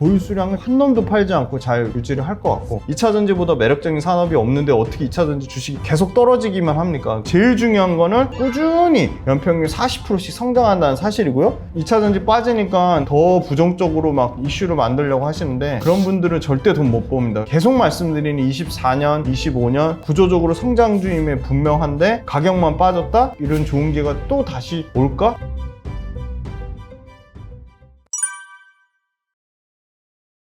보유 수량을 한 놈도 팔지 않고 잘 유지를 할 것 같고 2차 전지보다 매력적인 산업이 없는데 어떻게 2차 전지 주식이 계속 떨어지기만 합니까? 제일 중요한 거는 꾸준히 연평균 40%씩 성장한다는 사실이고요. 2차 전지 빠지니까 더 부정적으로 막 이슈를 만들려고 하시는데 그런 분들은 절대 돈 못 봅니다. 계속 말씀드리는 24년, 25년 구조적으로 성장주임에 분명한데 가격만 빠졌다? 이런 좋은 기회가 또 다시 올까?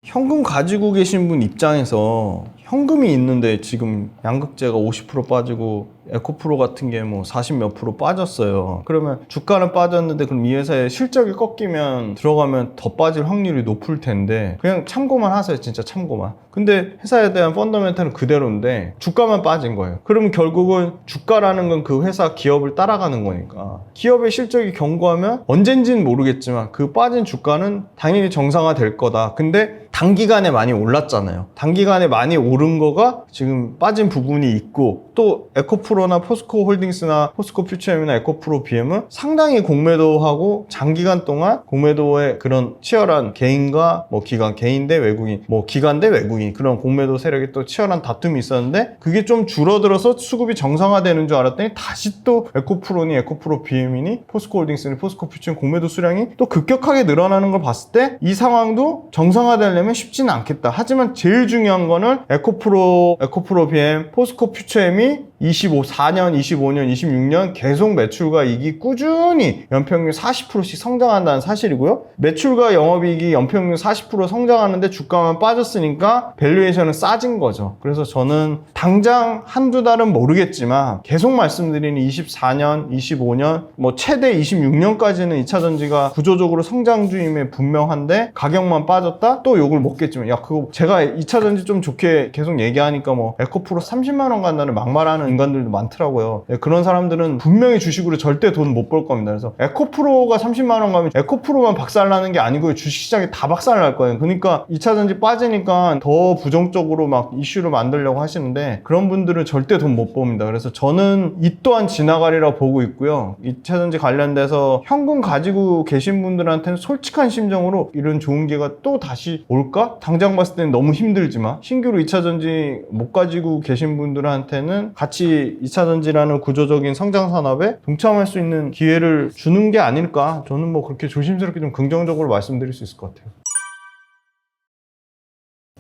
현금 가지고 계신 분 입장에서 현금이 있는데 지금 양극재가 50% 빠지고 에코프로 같은 게 뭐 40 몇 프로 빠졌어요. 그러면 주가는 빠졌는데 그럼 이 회사의 실적이 꺾이면 들어가면 더 빠질 확률이 높을 텐데 그냥 참고만 하세요. 진짜 참고만. 근데 회사에 대한 펀더멘탈은 그대로인데 주가만 빠진 거예요. 그러면 결국은 주가라는 건 그 회사 기업을 따라가는 거니까 기업의 실적이 견고하면 언젠지는 모르겠지만 그 빠진 주가는 당연히 정상화 될 거다. 근데 단기간에 많이 올랐잖아요. 단기간에 많이 오른 거가 지금 빠진 부분이 있고 또 에코프로나 포스코 홀딩스나 포스코 퓨처엠이나 에코프로 BM은 상당히 공매도하고 장기간 동안 공매도의 그런 치열한 개인과 뭐 기관 개인 대 외국인 뭐 기관 대 외국인 그런 공매도 세력이 또 치열한 다툼이 있었는데 그게 좀 줄어들어서 수급이 정상화되는 줄 알았더니 다시 또 에코프로니 에코프로 BM이니 포스코 홀딩스니 포스코 퓨처엠 공매도 수량이 또 급격하게 늘어나는 걸 봤을 때 이 상황도 정상화되려면 쉽지는 않겠다. 하지만 제일 중요한 거는 에코프로, 에코프로 BM, 포스코 퓨처엠이 25, 4년, 25년, 26년 계속 매출과 이익이 꾸준히 연평균 40%씩 성장한다는 사실이고요. 매출과 영업이익이 연평균 40% 성장하는데 주가만 빠졌으니까 밸류에이션은 싸진 거죠. 그래서 저는 당장 한두 달은 모르겠지만 계속 말씀드리는 24년, 25년, 뭐 최대 26년까지는 2차 전지가 구조적으로 성장주임에 분명한데 가격만 빠졌다? 또 욕을 먹겠지만 야 그거 제가 2차 전지 좀 좋게 계속 얘기하니까 뭐 에코프로 30만 원 간다는 막말하는 인간들도 많더라고요. 네, 그런 사람들은 분명히 주식으로 절대 돈 못 벌 겁니다. 그래서 에코프로가 30만 원 가면 에코프로만 박살나는 게 아니고 주식 시장이 다 박살날 거예요. 그러니까 2차 전지 빠지니까 더 부정적으로 막 이슈를 만들려고 하시는데 그런 분들은 절대 돈 못 봅니다. 그래서 저는 이 또한 지나가리라 보고 있고요. 2차 전지 관련돼서 현금 가지고 계신 분들한테는 솔직한 심정으로 이런 좋은 기회가 또 다시 올까? 당장 봤을 때는 너무 힘들지만 신규로 2차 전지 못 가지고 계신 분들한테는 같이 2차 전지라는 구조적인 성장 산업에 동참할 수 있는 기회를 주는 게 아닐까? 저는 뭐 그렇게 조심스럽게 좀 긍정적으로 말씀드릴 수 있을 것 같아요.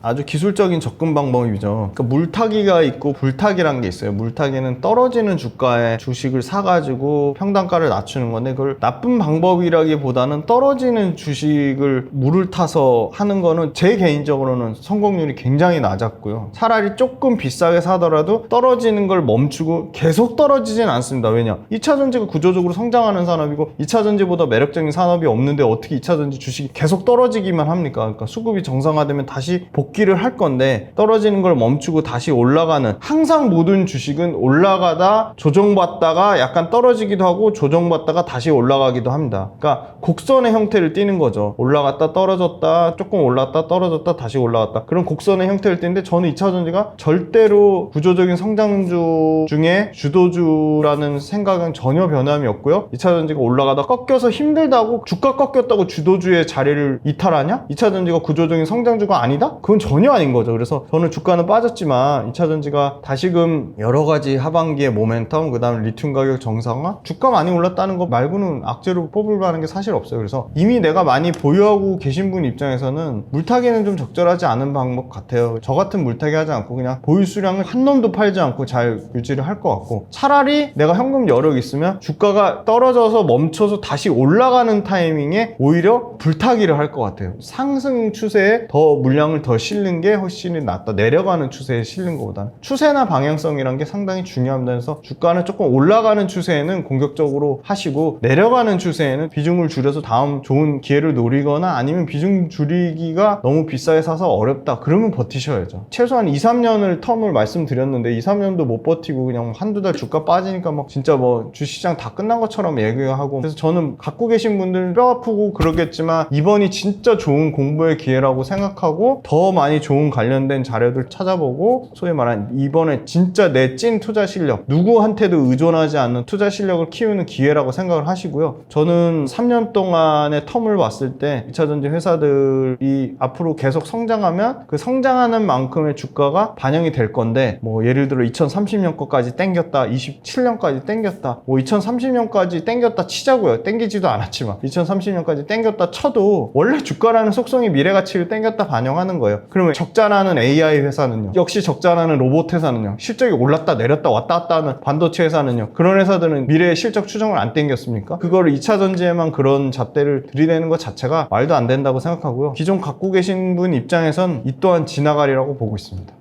아주 기술적인 접근 방법이죠. 그러니까 물타기가 있고 불타기란 게 있어요. 물타기는 떨어지는 주가에 주식을 사가지고 평단가를 낮추는 건데 그걸 나쁜 방법이라기보다는 떨어지는 주식을 물을 타서 하는 거는 제 개인적으로는 성공률이 굉장히 낮았고요. 차라리 조금 비싸게 사더라도 떨어지는 걸 멈추고 계속 떨어지진 않습니다. 왜냐? 2차 전지가 구조적으로 성장하는 산업이고 2차 전지보다 매력적인 산업이 없는데 어떻게 2차 전지 주식이 계속 떨어지기만 합니까? 그러니까 수급이 정상화되면 다시 복 귀를 할 건데 떨어지는 걸 멈추고 다시 올라가는 항상 모든 주식은 올라가다 조정받다가 약간 떨어지기도 하고 조정받다가 다시 올라가기도 합니다. 그러니까 곡선의 형태를 띠는 거죠. 올라갔다 떨어졌다 조금 올랐다 떨어졌다 다시 올라갔다 그런 곡선의 형태를 띠는데 저는 2차 전지가 절대로 구조적인 성장주 중에 주도주라는 생각은 전혀 변함이 없고요. 2차 전지가 올라가다 꺾여서 힘들다고 주가 꺾였다고 주도주의 자리를 이탈하냐? 2차 전지가 구조적인 성장주가 아니다? 그건 전혀 아닌 거죠. 그래서 저는 주가는 빠졌지만 2차 전지가 다시금 여러 가지 하반기의 모멘텀, 그 다음에 리튬 가격 정상화, 주가 많이 올랐다는 거 말고는 악재로 뽑을 만한 게 사실 없어요. 그래서 이미 내가 많이 보유하고 계신 분 입장에서는 물타기는 좀 적절하지 않은 방법 같아요. 저 같은 물타기 하지 않고 그냥 보유 수량을 한 놈도 팔지 않고 잘 유지를 할 것 같고 차라리 내가 현금 여력 있으면 주가가 떨어져서 멈춰서 다시 올라가는 타이밍에 오히려 불타기를 할 것 같아요. 상승 추세에 더 물량을 더 실는 게 훨씬 낫다. 내려가는 추세에 실는 것보다는 추세나 방향성이란 게 상당히 중요합니다. 그래서 주가는 조금 올라가는 추세에는 공격적으로 하시고 내려가는 추세에는 비중을 줄여서 다음 좋은 기회를 노리거나 아니면 비중 줄이기가 너무 비싸게 사서 어렵다. 그러면 버티셔야죠. 최소한 2, 3년을 텀을 말씀드렸는데 2, 3년도 못 버티고 그냥 한두 달 주가 빠지니까 막 진짜 뭐 주시장 다 끝난 것처럼 얘기하고 그래서 저는 갖고 계신 분들 뼈 아프고 그러겠지만 이번이 진짜 좋은 공부의 기회라고 생각하고 더 많이 좋은 관련된 자료들 찾아보고 소위 말하는 이번에 진짜 내 찐 투자 실력 누구한테도 의존하지 않는 투자 실력을 키우는 기회라고 생각을 하시고요. 저는 3년 동안의 텀을 봤을 때 2차 전지 회사들이 앞으로 계속 성장하면 그 성장하는 만큼의 주가가 반영이 될 건데 뭐 예를 들어 2030년 거까지 땡겼다 27년까지 땡겼다 뭐 2030년까지 땡겼다 치자고요 땡기지도 않았지만 2030년까지 땡겼다 쳐도 원래 주가라는 속성이 미래 가치를 땡겼다 반영하는 거예요 그러면 적자나는 AI 회사는요? 역시 적자나는 로봇 회사는요? 실적이 올랐다 내렸다 왔다 갔다 하는 반도체 회사는요? 그런 회사들은 미래의 실적 추정을 안 땡겼습니까? 그거를 2차 전지에만 그런 잣대를 들이대는 것 자체가 말도 안 된다고 생각하고요. 기존 갖고 계신 분 입장에선 이 또한 지나가리라고 보고 있습니다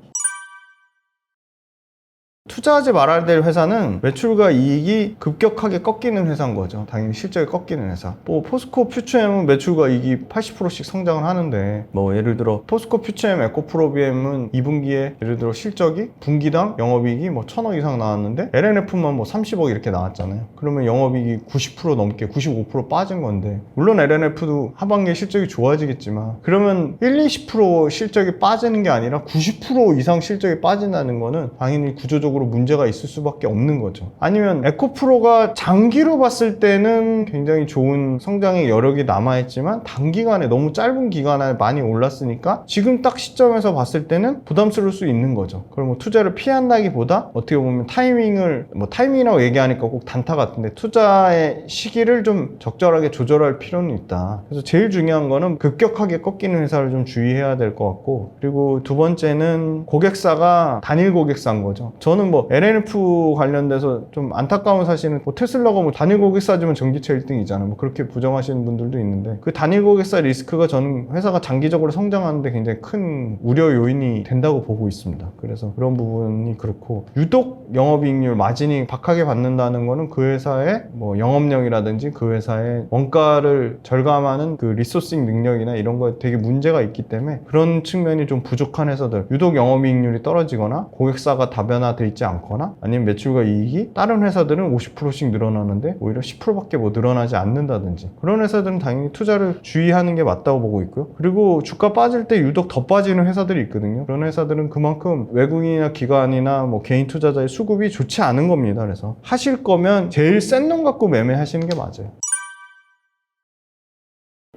투자하지 말아야 될 회사는 매출과 이익이 급격하게 꺾이는 회사인 거죠. 당연히 실적이 꺾이는 회사. 뭐 포스코 퓨처엠은 매출과 이익이 80%씩 성장을 하는데 뭐 예를 들어 포스코 퓨처엠 에코프로비엠은 2분기에 예를 들어 실적이 분기당 영업이익이 뭐 1000억 이상 나왔는데 LNF만 뭐 30억 이렇게 나왔잖아요. 그러면 영업이익이 90% 넘게 95% 빠진 건데 물론 LNF도 하반기에 실적이 좋아지겠지만 그러면 1, 20% 실적이 빠지는 게 아니라 90% 이상 실적이 빠진다는 거는 당연히 구조적으로 문제가 있을 수밖에 없는 거죠. 아니면 에코프로가 장기로 봤을 때는 굉장히 좋은 성장의 여력이 남아있지만 단기간에 너무 짧은 기간에 많이 올랐으니까 지금 딱 시점에서 봤을 때는 부담스러울 수 있는 거죠. 그럼 뭐 투자를 피한다기보다 어떻게 보면 타이밍을 뭐 타이밍이라고 얘기하니까 꼭 단타 같은데 투자의 시기를 좀 적절하게 조절할 필요는 있다. 그래서 제일 중요한 거는 급격하게 꺾이는 회사를 좀 주의해야 될 것 같고 그리고 두 번째는 고객사가 단일 고객사인 거죠. 저는 뭐 LNF 관련돼서 좀 안타까운 사실은 뭐 테슬라가 뭐 단일 고객사지만 전기차 1등이잖아요. 뭐 그렇게 부정하시는 분들도 있는데 그 단일 고객사 리스크가 저는 회사가 장기적으로 성장하는데 굉장히 큰 우려 요인이 된다고 보고 있습니다. 그래서 그런 부분이 그렇고 유독 영업이익률 마진이 박하게 받는다는 거는 그 회사의 뭐 영업력이라든지 그 회사의 원가를 절감하는 그 리소싱 능력이나 이런 거에 되게 문제가 있기 때문에 그런 측면이 좀 부족한 회사들 유독 영업이익률이 떨어지거나 고객사가 다변화돼 있지 않거나 아니면 매출과 이익이 다른 회사들은 50%씩 늘어나는데 오히려 10%밖에 뭐 늘어나지 않는다든지 그런 회사들은 당연히 투자를 주의하는 게 맞다고 보고 있고요. 그리고 주가 빠질 때 유독 더 빠지는 회사들이 있거든요. 그런 회사들은 그만큼 외국인이나 기관이나 뭐 개인 투자자의 수급이 좋지 않은 겁니다. 그래서 하실 거면 제일 센 놈 갖고 매매하시는 게 맞아요.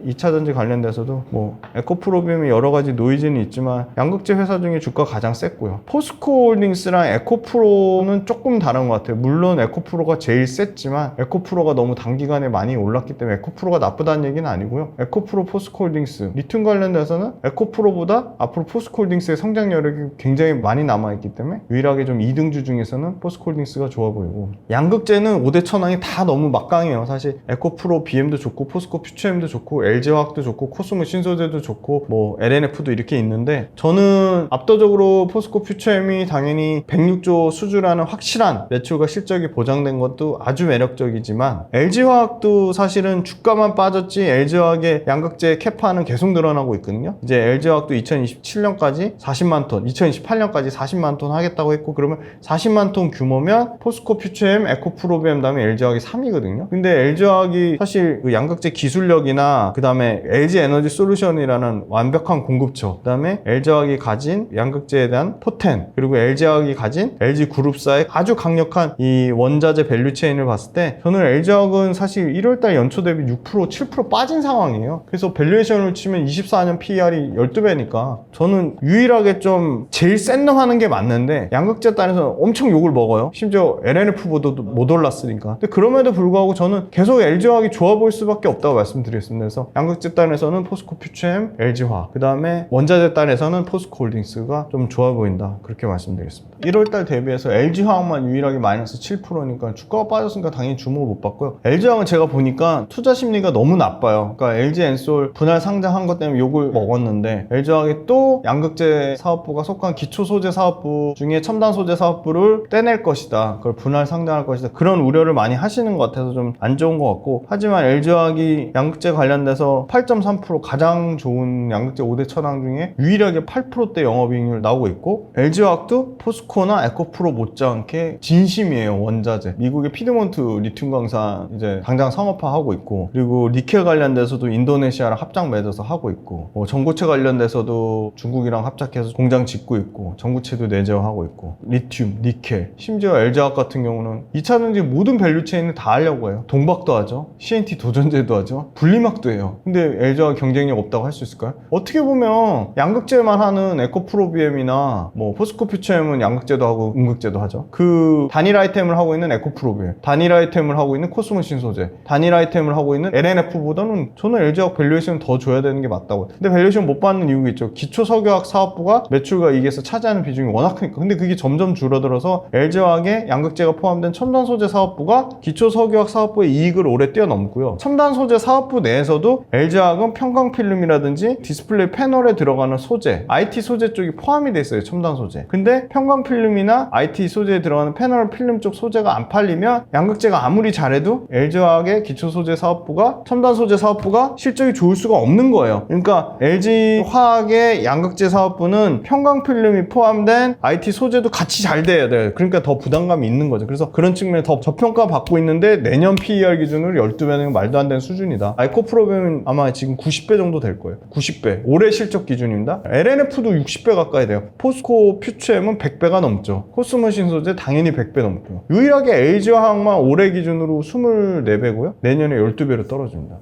2차 전지 관련돼서도 뭐 에코프로비움이 여러 가지 노이즈는 있지만 양극재 회사 중에 주가 가장 셌고요. 포스코홀딩스랑 에코프로는 조금 다른 것 같아요. 물론 에코프로가 제일 셌지만 에코프로가 너무 단기간에 많이 올랐기 때문에 에코프로가 나쁘다는 얘기는 아니고요. 에코프로 포스코홀딩스 리튬 관련돼서는 에코프로보다 앞으로 포스코홀딩스의 성장 여력이 굉장히 많이 남아있기 때문에 유일하게 좀 2등주 중에서는 포스코홀딩스가 좋아 보이고 양극재는 5대 천왕이 다 너무 막강해요. 사실 에코프로 BM도 좋고 포스코 퓨처엠도 좋고 LG화학도 좋고 코스모 신소재도 좋고 뭐 LNF도 이렇게 있는데 저는 압도적으로 포스코 퓨처엠이 당연히 106조 수주라는 확실한 매출과 실적이 보장된 것도 아주 매력적이지만 LG화학도 사실은 주가만 빠졌지 LG화학의 양극재 캐파는 계속 늘어나고 있거든요. 이제 LG화학도 2027년까지 40만 톤, 2028년까지 40만 톤 하겠다고 했고 그러면 40만 톤 규모면 포스코 퓨처엠, 에코프로비엠 다음에 LG화학이 3위거든요. 근데 LG화학이 사실 그 양극재 기술력이나 그 다음에 LG 에너지 솔루션이라는 완벽한 공급처, 그 다음에 LG화학이 가진 양극재에 대한 포텐, 그리고 LG화학이 가진 LG 그룹사의 아주 강력한 이 원자재 밸류체인을 봤을 때 저는 LG화학은 사실 1월달 연초 대비 6% 7% 빠진 상황이에요. 그래서 밸류에이션을 치면 24년 PER이 12배니까 저는 유일하게 좀 제일 센 놈 하는 게 맞는데 양극재 단에서 엄청 욕을 먹어요. 심지어 LNF보다도 못 올랐으니까. 근데 그럼에도 불구하고 저는 계속 LG화학이 좋아 보일 수밖에 없다고 말씀드렸습니다. 그래서 양극재 단에서는 포스코 퓨처엠, LG화학, 그 다음에 원자재 단에서는 포스코 홀딩스가 좀 좋아 보인다. 그렇게 말씀드리겠습니다. 1월달 대비해서 LG화학만 유일하게 마이너스 7%니까 주가가 빠졌으니까 당연히 주목을 못 받고요. LG화학은 제가 보니까 투자 심리가 너무 나빠요. 그러니까 LG 엔솔 분할 상장한 것 때문에 욕을 먹었는데 LG화학이 또 양극재 사업부가 속한 기초 소재 사업부 중에 첨단 소재 사업부를 떼낼 것이다. 그걸 분할 상장할 것이다. 그런 우려를 많이 하시는 것 같아서 좀 안 좋은 것 같고 하지만 LG화학이 양극재 관련돼서 관련해서 8.3% 가장 좋은 양극재 5대 천왕 중에 유일하게 8%대 영업이익률 나오고 있고 LG화학도 포스코나 에코프로 못지않게 진심이에요 원자재. 미국의 피드몬트 리튬 광산 이제 당장 상업화하고 있고 그리고 니켈 관련돼서도 인도네시아랑 합작 맺어서 하고 있고 뭐 전고체 관련돼서도 중국이랑 합작해서 공장 짓고 있고 전고체도 내재화하고 있고 리튬, 니켈 심지어 LG화학 같은 경우는 2차전지 모든 밸류체인을 다 하려고 해요. 동박도 하죠. CNT 도전제도 하죠. 분리막도 해요 근데 LG화학 경쟁력 없다고 할 수 있을까요? 어떻게 보면 양극재만 하는 에코프로비엠이나 뭐 포스코 퓨처엠은 양극재도 하고 음극재도 하죠. 그 단일 아이템을 하고 있는 에코프로비엠 단일 아이템을 하고 있는 코스모 신소재 단일 아이템을 하고 있는 LNF보다는 저는 LG화학 밸류에이션 더 줘야 되는 게 맞다고. 근데 밸류에이션 못 받는 이유가 있죠. 기초 석유화학 사업부가 매출과 이익에서 차지하는 비중이 워낙 크니까. 근데 그게 점점 줄어들어서 LG화학의 양극재가 포함된 첨단 소재 사업부가 기초 석유화학 사업부의 이익을 올해 뛰어넘고요. 첨단 소재 사업부 내에서도 LG화학은 평광필름이라든지 디스플레이 패널에 들어가는 소재 IT 소재 쪽이 포함이 돼 있어요 첨단 소재. 근데 평광필름이나 IT 소재에 들어가는 패널 필름 쪽 소재가 안 팔리면 양극재가 아무리 잘해도 LG화학의 기초 소재 사업부가 첨단 소재 사업부가 실적이 좋을 수가 없는 거예요. 그러니까 LG화학의 양극재 사업부는 평광필름이 포함된 IT 소재도 같이 잘 돼야 돼요. 그러니까 더 부담감이 있는 거죠. 그래서 그런 측면에 더 저평가 받고 있는데 내년 PER 기준으로 12배는 말도 안 되는 수준이다. 아이코프로 벤은 아마 지금 90배 정도 될 거예요. 90배. 올해 실적 기준입니다. LNF도 60배 가까이 돼요. 포스코 퓨처엠은 100배가 넘죠. 코스모 신소재 당연히 100배 넘고요. 유일하게 LG화학만 올해 기준으로 24배고요. 내년에 12배로 떨어집니다.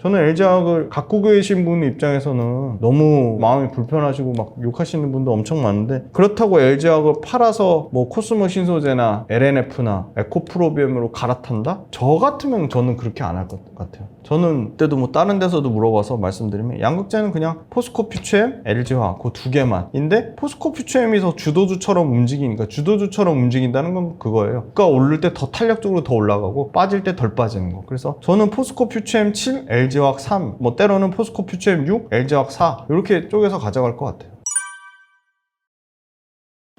저는 LG화학을 갖고 계신 분 입장에서는 너무 마음이 불편하시고 막 욕하시는 분도 엄청 많은데 그렇다고 LG화학을 팔아서 뭐 코스모 신소재나 LNF나 에코프로비엠으로 갈아탄다? 저 같으면 저는 그렇게 안 할 것 같아요 저는 그때도 뭐 다른 데서도 물어봐서 말씀드리면 양극재는 그냥 포스코 퓨처엠, LG화학 그 두 개만인데 포스코 퓨처엠이 더 주도주처럼 움직이니까 주도주처럼 움직인다는 건 그거예요. 그러니까 오를 때 더 탄력적으로 더 올라가고 빠질 때 덜 빠지는 거. 그래서 저는 포스코 퓨처엠 7, LG화학 3, 뭐 때로는 포스코 퓨처엠 6, LG화학 4 이렇게 쪼개서 가져갈 것 같아요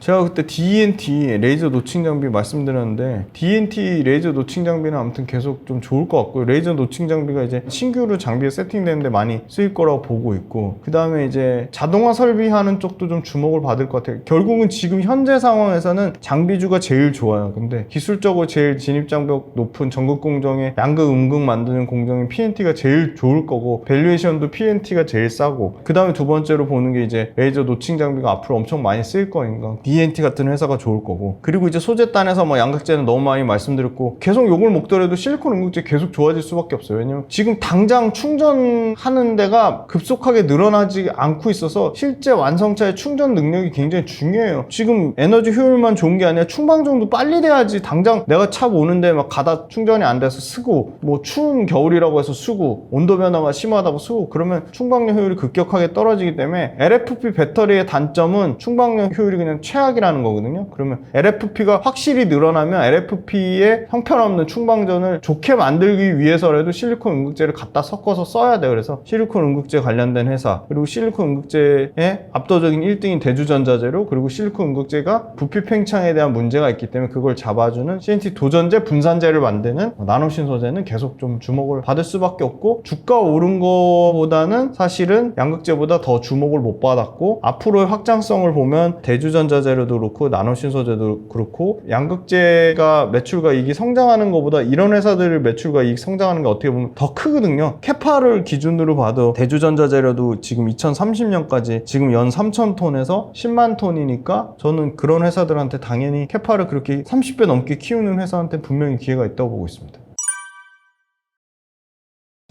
제가 그때 DNT 레이저 노칭 장비 말씀드렸는데 DNT 레이저 노칭 장비는 아무튼 계속 좀 좋을 것 같고요. 레이저 노칭 장비가 이제 신규로 장비에 세팅되는데 많이 쓰일 거라고 보고 있고 그 다음에 이제 자동화 설비하는 쪽도 좀 주목을 받을 것 같아요. 결국은 지금 현재 상황에서는 장비주가 제일 좋아요. 근데 기술적으로 제일 진입장벽 높은 전극 공정에 양극 음극 만드는 공정인 PNT가 제일 좋을 거고 밸류에이션도 PNT가 제일 싸고 그 다음에 두 번째로 보는 게 이제 레이저 노칭 장비가 앞으로 엄청 많이 쓰일 거니까 DNT 같은 회사가 좋을 거고. 그리고 이제 소재단에서 뭐 양극재는 너무 많이 말씀드렸고 계속 욕을 먹더라도 실리콘 음극재 계속 좋아질 수밖에 없어요. 왜냐면 지금 당장 충전하는 데가 급속하게 늘어나지 않고 있어서 실제 완성차의 충전 능력이 굉장히 중요해요. 지금 에너지 효율만 좋은 게 아니라 충방정도 빨리 돼야지 당장 내가 차 모는데 막 가다 충전이 안 돼서 쓰고 뭐 추운 겨울이라고 해서 쓰고 온도 변화가 심하다고 쓰고 그러면 충방력 효율이 급격하게 떨어지기 때문에 LFP 배터리의 단점은 충방력 효율이 그냥 최 악이라는 거거든요. 그러면 LFP가 확실히 늘어나면 LFP의 형편없는 충방전을 좋게 만들기 위해서라도 실리콘 음극재를 갖다 섞어서 써야 돼요. 그래서 실리콘 음극재 관련된 회사 그리고 실리콘 음극재의 압도적인 1등인 대주전자재로 그리고 실리콘 음극재가 부피 팽창에 대한 문제가 있기 때문에 그걸 잡아주는 CNT 도전재 분산재를 만드는 나노신 소재는 계속 좀 주목을 받을 수밖에 없고 주가 오른 거보다는 사실은 양극재보다 더 주목을 못 받았고 앞으로의 확장성을 보면 대주전자재 로도 그렇고 나노 신소재도 그렇고 양극재가 매출과 이익이 성장하는 것보다 이런 회사들 매출과 이익 성장하는 게 어떻게 보면 더 크거든요 캐파를 기준으로 봐도 대주전자 재료도 지금 2030년까지 지금 연 3,000톤에서 10만 톤이니까 저는 그런 회사들한테 당연히 캐파를 그렇게 30배 넘게 키우는 회사한테 분명히 기회가 있다고 보고 있습니다.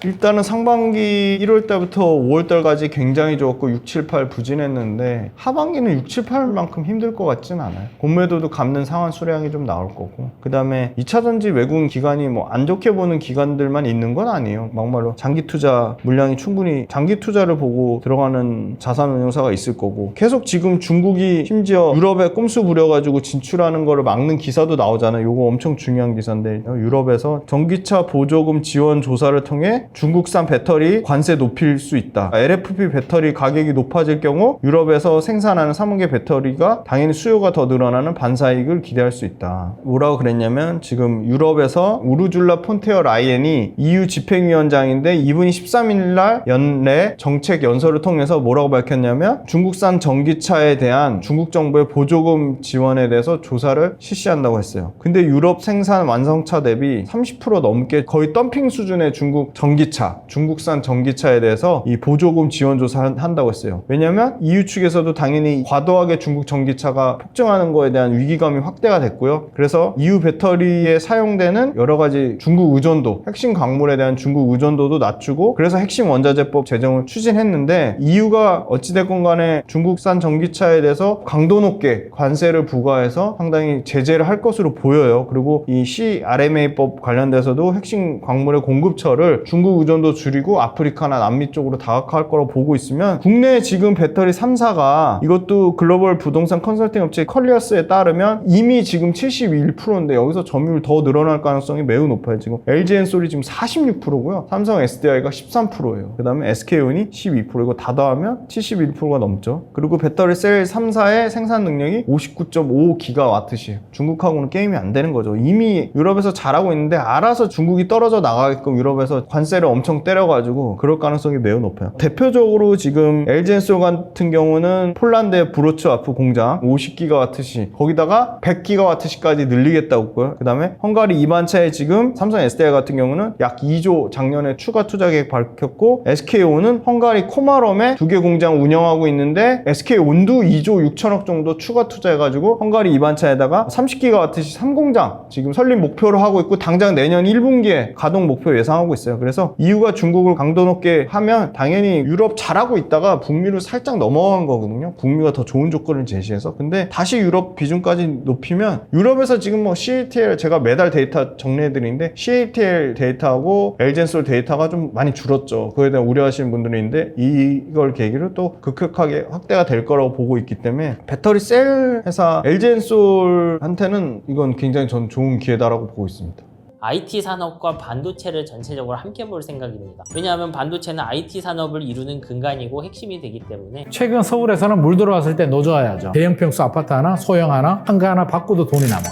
일단은 상반기 1월 달부터 5월 달까지 굉장히 좋았고 6, 7, 8 부진했는데 하반기는 6, 7, 8만큼 힘들 것 같진 않아요. 공매도도 갚는 상환 수량이 좀 나올 거고 그 다음에 2차 전지 외국인 기관이 뭐 안 좋게 보는 기관들만 있는 건 아니에요. 막말로 장기 투자 물량이 충분히 장기 투자를 보고 들어가는 자산 운용사가 있을 거고 계속 지금 중국이 심지어 유럽에 꼼수 부려가지고 진출하는 거를 막는 기사도 나오잖아요. 요거 엄청 중요한 기사인데 유럽에서 전기차 보조금 지원 조사를 통해 중국산 배터리 관세 높일 수 있다. LFP 배터리 가격이 높아질 경우 유럽에서 생산하는 3원계 배터리가 당연히 수요가 더 늘어나는 반사이익을 기대할 수 있다. 뭐라고 그랬냐면 지금 유럽에서 우르줄라 폰테어 라이엔이 EU 집행위원장인데 이분이 13일 날 연내 정책 연설을 통해서 뭐라고 밝혔냐면 중국산 전기차에 대한 중국 정부의 보조금 지원에 대해서 조사를 실시한다고 했어요. 근데 유럽 생산 완성차 대비 30% 넘게 거의 덤핑 수준의 중국 전기 차, 중국산 전기차에 대해서 이 보조금 지원 조사한다고 했어요. 왜냐면 EU 측에서도 당연히 과도하게 중국 전기차가 폭증하는 거에 대한 위기감이 확대가 됐고요. 그래서 EU 배터리에 사용되는 여러 가지 중국 의존도, 핵심 광물에 대한 중국 의존도도 낮추고 그래서 핵심 원자재법 제정을 추진했는데 EU가 어찌됐건 간에 중국산 전기차에 대해서 강도 높게 관세를 부과해서 상당히 제재를 할 것으로 보여요. 그리고 이 CRMA법 관련돼서도 핵심 광물의 공급처를 중국 의존도 줄이고 아프리카나 남미 쪽으로 다각화할 거라고 보고 있으면 국내 지금 배터리 3사가 이것도 글로벌 부동산 컨설팅 업체 컬리어스에 따르면 이미 지금 71%인데 여기서 점유율 더 늘어날 가능성이 매우 높아요. 지금 LG 엔솔이 지금 46%고요. 삼성 SDI가 13%예요. 그 다음에 SK온이 12% 이거 다 더하면 71%가 넘죠. 그리고 배터리 셀 3사의 생산 능력이 59.5 기가와트시에요. 중국하고는 게임이 안 되는 거죠. 이미 유럽에서 잘하고 있는데 알아서 중국이 떨어져 나가게끔 유럽에서 관세를 엄청 때려가지고 그럴 가능성이 매우 높아요. 대표적으로 지금 LG엔솔 같은 경우는 폴란드의 브로츠와프 공장 50기가와트시 거기다가 100기가와트시까지 늘리겠다고 했고요. 그 다음에 헝가리 이반차에 지금 삼성 SDI 같은 경우는 약 2조 작년에 추가 투자 계획 밝혔고 SK온은 헝가리 코마롬에 두 개 공장 운영하고 있는데 SK온도 2조 6천억 정도 추가 투자해가지고 헝가리 이반차에다가 30기가와트시 3공장 지금 설립 목표로 하고 있고 당장 내년 1분기에 가동 목표 예상하고 있어요. 그래서 EU가 중국을 강도 높게 하면 당연히 유럽 잘하고 있다가 북미로 살짝 넘어간 거거든요. 북미가 더 좋은 조건을 제시해서 근데 다시 유럽 비중까지 높이면 유럽에서 지금 뭐 CATL 제가 매달 데이터 정리해드리는데 CATL 데이터하고 엘젠솔 데이터가 좀 많이 줄었죠. 그에 대한 우려하시는 분들이 있는데 이걸 계기로 또 급격하게 확대가 될 거라고 보고 있기 때문에 배터리 셀 회사 엘젠솔한테는 이건 굉장히 전 좋은 기회다라고 보고 있습니다. IT 산업과 반도체를 전체적으로 함께 볼 생각입니다. 왜냐하면 반도체는 IT 산업을 이루는 근간이고 핵심이 되기 때문에 최근 서울에서는 물 들어왔을 때 노져야죠. 대형 평수 아파트 하나, 소형 하나, 한가 하나 바꿔도 돈이 남아.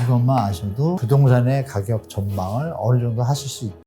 이것만 아셔도 부동산의 가격 전망을 어느 정도 하실 수 있다.